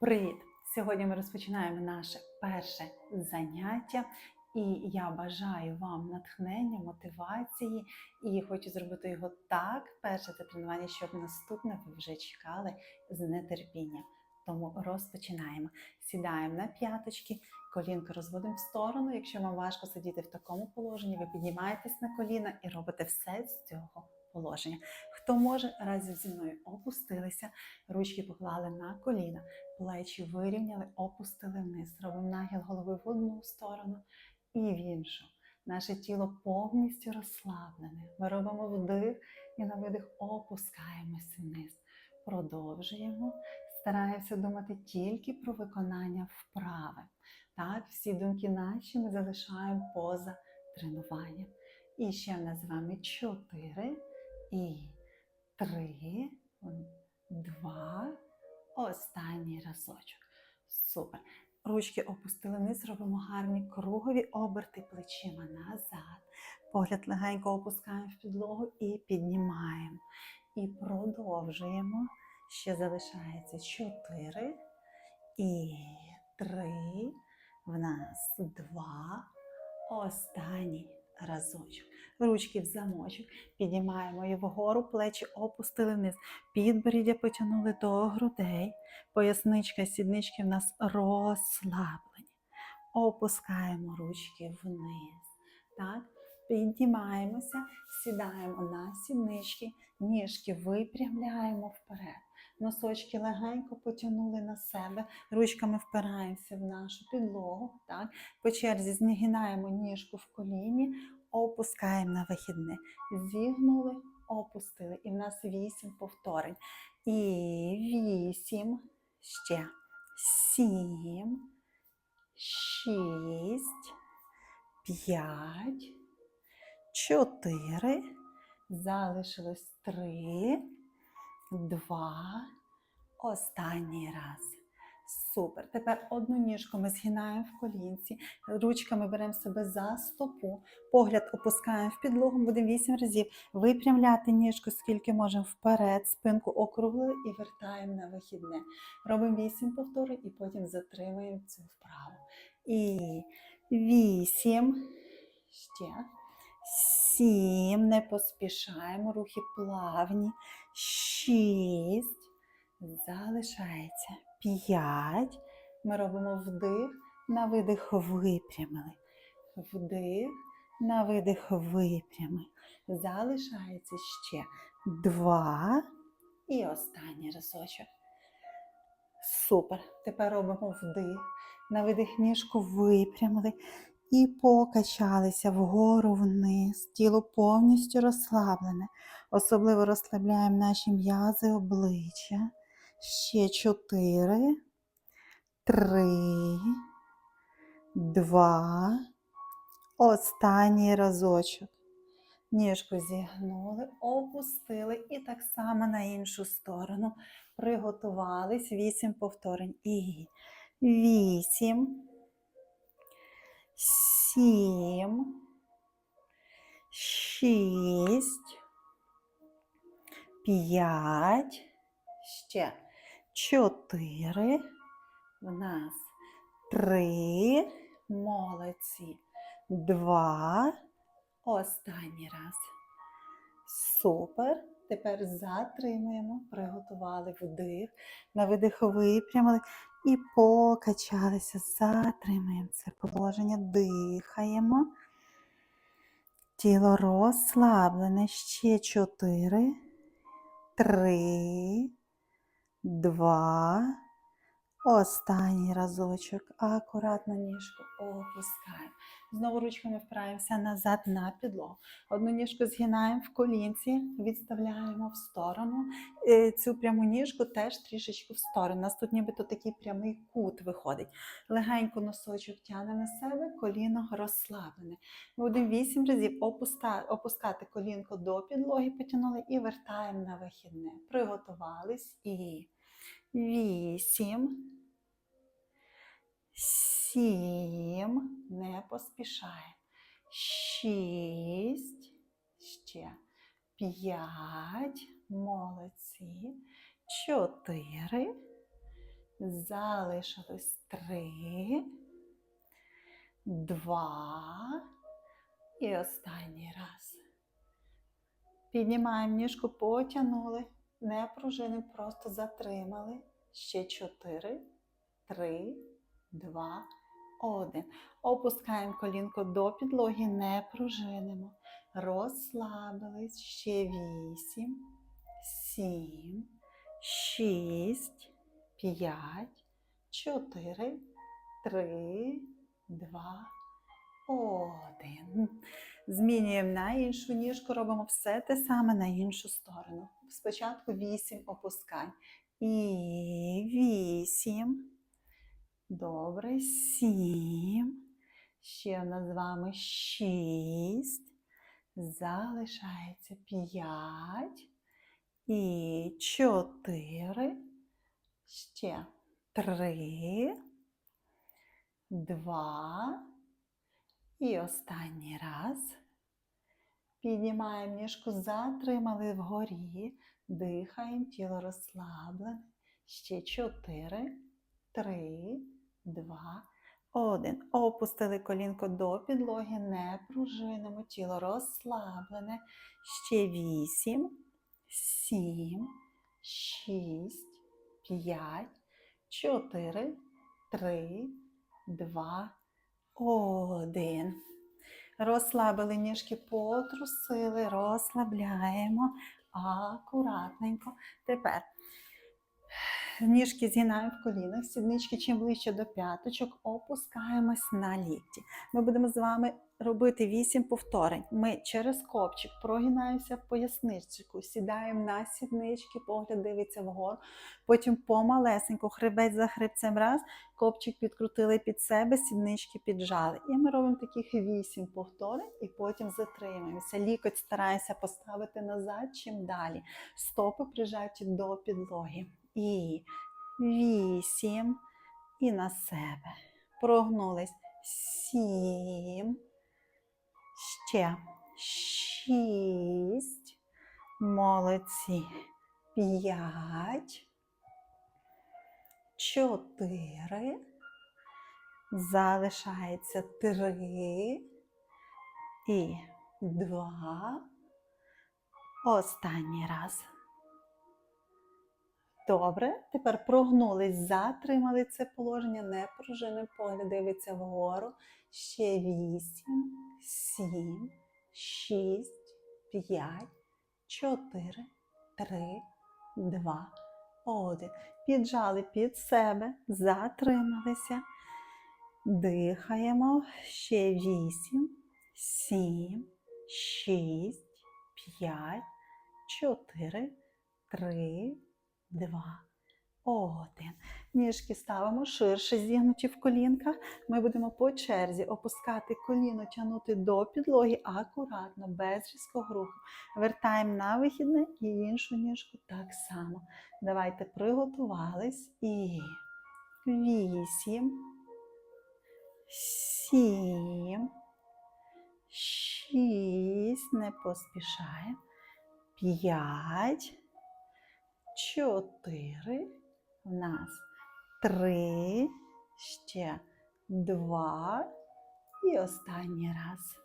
Привіт! Сьогодні ми розпочинаємо наше перше заняття, і я бажаю вам натхнення, мотивації і хочу зробити його так, перше це тренування, щоб наступне ви вже чекали з нетерпінням. Тому розпочинаємо. Сідаємо на п'яточки, колінки розводимо в сторону. Якщо вам важко сидіти в такому положенні, ви піднімаєтесь на коліна і робите все з цього положення. Хто може, разом зі мною опустилися, ручки поклали на коліна, плечі вирівняли, опустили вниз. Робимо нахил голови в одну сторону і в іншу. Наше тіло повністю розслаблене. Ми робимо вдих і на видих опускаємося вниз. Продовжуємо. Стараємося думати тільки про виконання вправи. Так, всі думки наші ми залишаємо поза тренуванням. І ще в нас з вами чотири і три, два, останній разочок. Супер. Ручки опустили вниз, робимо гарні кругові оберти плечима назад. Погляд легенько опускаємо в підлогу і піднімаємо. І продовжуємо. Ще залишається 4 і 3. В нас 2. Останній разочок. Ручки в замочок. Піднімаємо її вгору, плечі опустили вниз. Підборіддя потягнули до грудей. Поясничка, сіднички в нас розслаблені. Опускаємо ручки вниз. Так? Піднімаємося, сідаємо на сіднички, ніжки випрямляємо вперед. Носочки легенько потягнули на себе, ручками впираємося в нашу підлогу. Так? По черзі згинаємо ніжку в коліні, опускаємо на вихідне. Зігнули, опустили. І в нас вісім повторень. І вісім, ще сім, шість, п'ять, чотири. Залишилось три, два. Останній раз. Супер. Тепер одну ніжку ми згинаємо в колінці, ручками беремо себе за стопу, погляд опускаємо в підлогу, будемо 8 разів випрямляти ніжку, скільки можемо вперед, спинку округлили і вертаємо на вихідне. Робимо 8 повторень і потім затримуємо цю вправу. І 8, ще. 7, не поспішаємо, рухи плавні. 6, залишається. 5. Ми робимо вдих, на видих випрямили. Вдих, на видих випрямили. Залишається ще 2. І останній разочок. Супер. Тепер робимо вдих. На видих ніжку випрямили. І покачалися вгору вниз. Тіло повністю розслаблене. Особливо розслабляємо наші м'язи обличчя. Ще чотири, три, два. Останній разочок. Ніжку зігнули, опустили і так само на іншу сторону. Приготувались. Вісім повторень. І вісім, сім, шість, п'ять, ще чотири. В нас три. Молодці. Два. Останній раз. Супер. Тепер затримуємо, приготували вдих, на видих випрямили і покачалися. Затримуємо це положення, дихаємо. Тіло розслаблене. Ще чотири, три, два. Останній разочок. Акуратно ніжку опускаємо. Знову ручками впираємося назад на підлогу. Одну ніжку згинаємо в колінці, відставляємо в сторону. Е, Цю пряму ніжку теж трішечки в сторону. У нас тут нібито такий прямий кут виходить. Легенько носочок тягне на себе, коліно розслаблене. Будемо 8 разів опускати колінко до підлоги, потягнули і вертаємо на вихідне. Приготувались і. Вісім. Сім. Не поспішаємо. Шість. Ще. П'ять. Молодці. Чотири. Залишилось три, два. І останній раз. Піднімаємо ніжку, потягнули. Не пружини, просто затримали. Ще чотири, три, два, один. Опускаємо колінко до підлоги, не пружинимо. Розслабились. Ще вісім, сім, шість, п'ять, чотири, три, два, один. Змінюємо на іншу ніжку, робимо все те саме на іншу сторону. Спочатку вісім опускань. І вісім. Добре, сім. Ще в нас з вами шість. Залишається п'ять. І чотири. Ще три. Два. І останній раз. Піднімаємо ніжку, затримали вгорі, дихаємо, тіло розслаблене. Ще чотири, три, два, один. Опустили колінко до підлоги, не пружинимо, тіло розслаблене. Ще вісім, сім, шість, п'ять, чотири, три, два, один. Розслабили ніжки, потрусили, розслабляємо акуратненько. Тепер ніжки згинаємо в колінах, сіднички чим ближче до п'яточок, опускаємось на лікті. Ми будемо з вами робити 8 повторень. Ми через копчик прогинаємося в поясничку, сідаємо на сіднички, погляд дивиться вгору, потім помалесенько, хребець за хребцем раз, копчик підкрутили під себе, сіднички піджали. І ми робимо таких 8 повторень і потім затримуємося. Лікоть стараємося поставити назад, чим далі. Стопи прижаті до підлоги. І 8. І на себе. Прогнулись. 7. Ще шість. Молодці. П'ять. Чотири. Залишається три. І два. Останній раз. Добре. Тепер прогнулись, затримали це положення, не пружиним погляд дивиться вгору. Ще вісім, сім, шість, п'ять, чотири, три, два, один. Піджали під себе, затрималися. Дихаємо. Ще вісім, сім, шість, п'ять, чотири, три, два, один. Ніжки ставимо ширше, зігнуті в колінках. Ми будемо по черзі опускати коліно, тягнути до підлоги акуратно, без різкого руху. Вертаємо на вихідне і іншу ніжку так само. Давайте приготувались. І вісім, сім, шість, не поспішаємо. П'ять, чотири. В нас три, ще два і останній раз.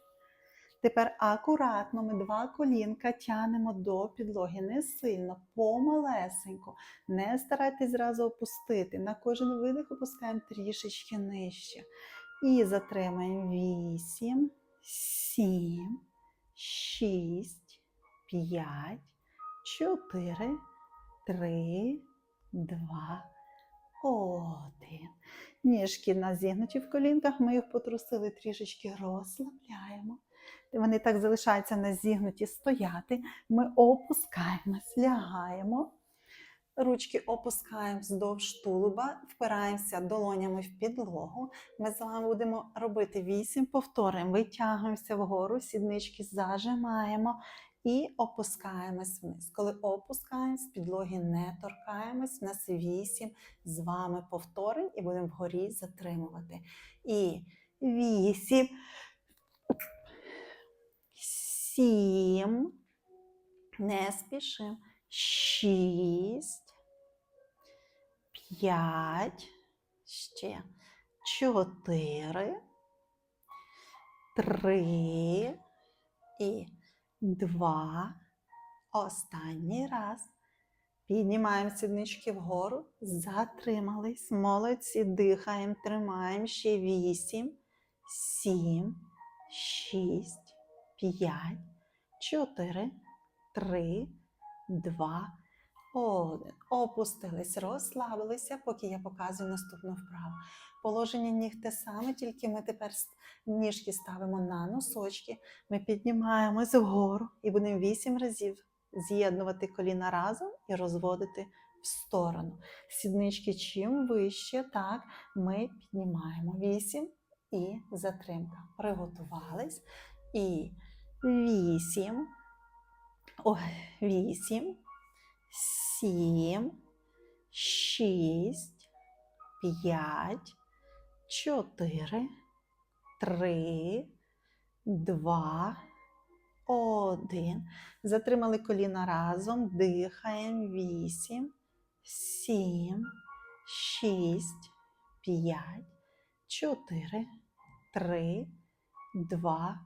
Тепер акуратно ми два колінка тянемо до підлоги, не сильно, помалесенько. Не старайтесь зразу опустити. На кожен видих опускаємо трішечки нижче. І затримаємо вісім, сім, шість, п'ять, чотири, три два, один. Ніжки на зігнуті в колінках, ми їх потрусили трішечки, розслабляємо. Вони так залишаються на зігнуті стояти. Ми опускаємось, лягаємо. Ручки опускаємо вздовж тулуба, впираємося долонями в підлогу. Ми з вами будемо робити 8 повторень. Витягуємося вгору, сіднички зажимаємо і опускаємось вниз. Коли опускаємось, підлоги не торкаємось, у нас вісім з вами повторень і будемо вгорі затримувати. І вісім, сім, не спішимо, шість, п'ять, ще чотири, три і два. Останній раз. Піднімаємо сіднички вгору, затримались. Молодці, дихаємо, тримаємо. Ще вісім, сім, шість, п'ять, чотири, три, два, один. Опустились, розслабилися, поки я показую наступну вправу. Положення ніг те саме, тільки ми тепер ніжки ставимо на носочки. Ми піднімаємось вгору і будемо вісім разів з'єднувати коліна разом і розводити в сторону. Сіднички чим вище, так, ми піднімаємо вісім і затримка. Приготувались. І вісім, вісім, сім, шість, п'ять, чотири, три, два, один. Затримали коліна разом, дихаємо. Вісім, сім, шість, п'ять, чотири, три, два,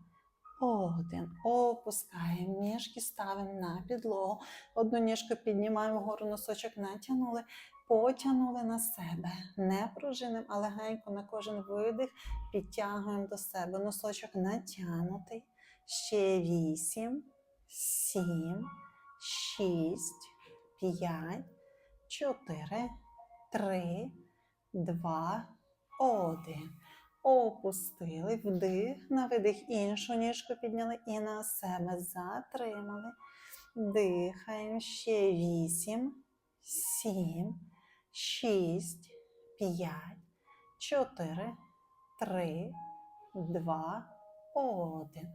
один. Опускаємо ніжки, ставимо на підлогу. Одну ніжку піднімаємо вгору, носочок натягнули, потягнули на себе. Не пружинимо, а легенько на кожен видих підтягуємо до себе. Носочок натягнутий. Ще вісім, сім, шість, п'ять, чотири, три, два, один. Опустили вдих, на видих іншу ніжку підняли і на себе затримали. Дихаємо ще вісім, сім, шість, п'ять, чотири, три, два, один.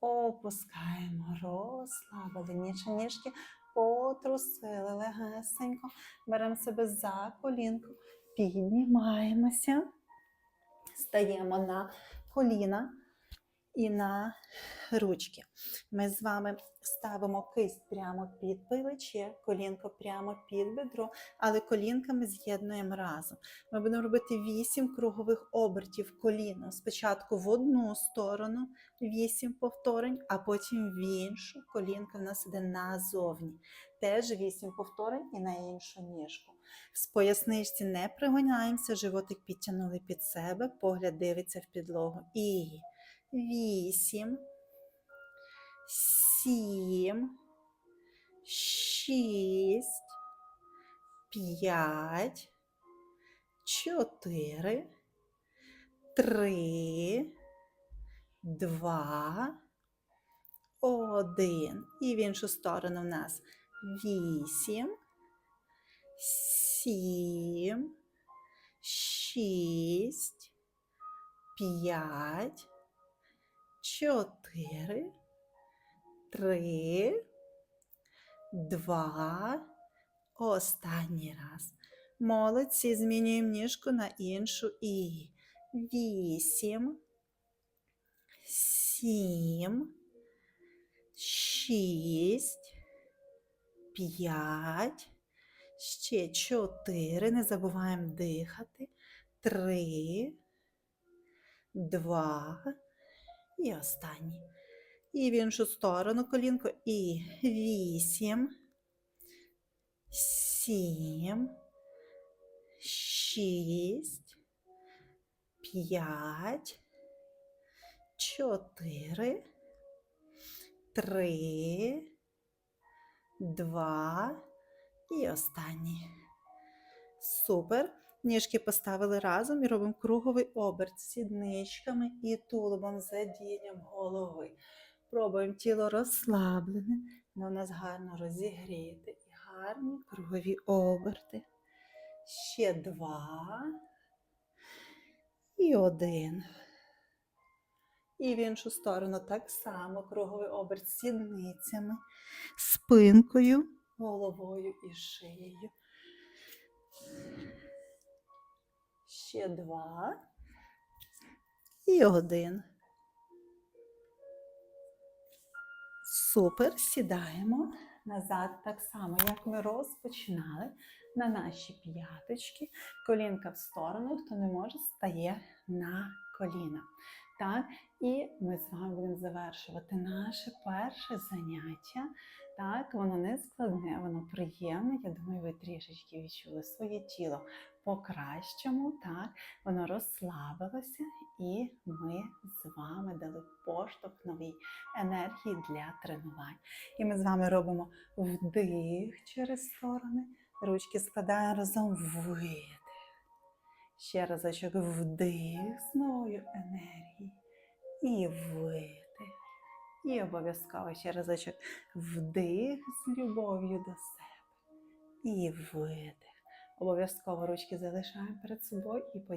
Опускаємо, розслабили ніжки, ніжки, потрусили легесенько. Беремо себе за колінку, піднімаємося, стаємо на коліна і на ручки. Ми з вами ставимо кисть прямо під плече, колінко прямо під бедро, але колінками з'єднуємо разом. Ми будемо робити 8 кругових обертів коліном. Спочатку в одну сторону 8 повторень, а потім в іншу. Колінка в нас іде назовні. Теж 8 повторень і на іншу ніжку. З поясничці не пригоняємося, животик підтягнули під себе, погляд дивиться в підлогу. І 8, 7, 6, 5, 4, 3, 2, 1. І в іншу сторону в нас 8, 7, 6, 5, 4, 3, 2, останній раз. Молодці, змінюємо ніжку на іншу і 8, 7, 6, 5, ще 4, не забуваємо дихати, 3, 2, і останній. І в іншу сторону колінко. І 8, 7, 6, 5, 4, 3, 2 і останній. Супер. Ніжки поставили разом і робимо круговий оберт сідничками і тулубом з задінням голови. Пробуємо тіло розслаблене, але у нас гарно розігріти і гарні кругові оберти. Ще два. І один. І в іншу сторону так само круговий оберт сідницями, спинкою, головою і шиєю. Ще два. І один. Супер. Сідаємо назад так само, як ми розпочинали. на наші п'яточки, колінка в сторону, хто не може, стає на коліна. Так, і ми з вами будемо завершувати наше перше заняття. Так, воно не складне, воно приємне. Я думаю, ви трішечки відчули своє тіло по-кращому. Так, воно розслабилося, і ми з вами дали поштовх новій енергії для тренувань. І ми з вами робимо вдих через сторони, ручки складаємо разом видих. Ще разочок вдих з новою енергією і видих. І обов'язково ще разочок вдих з любов'ю до себе. І видих. Обов'язково ручки залишаємо перед собою і подібно.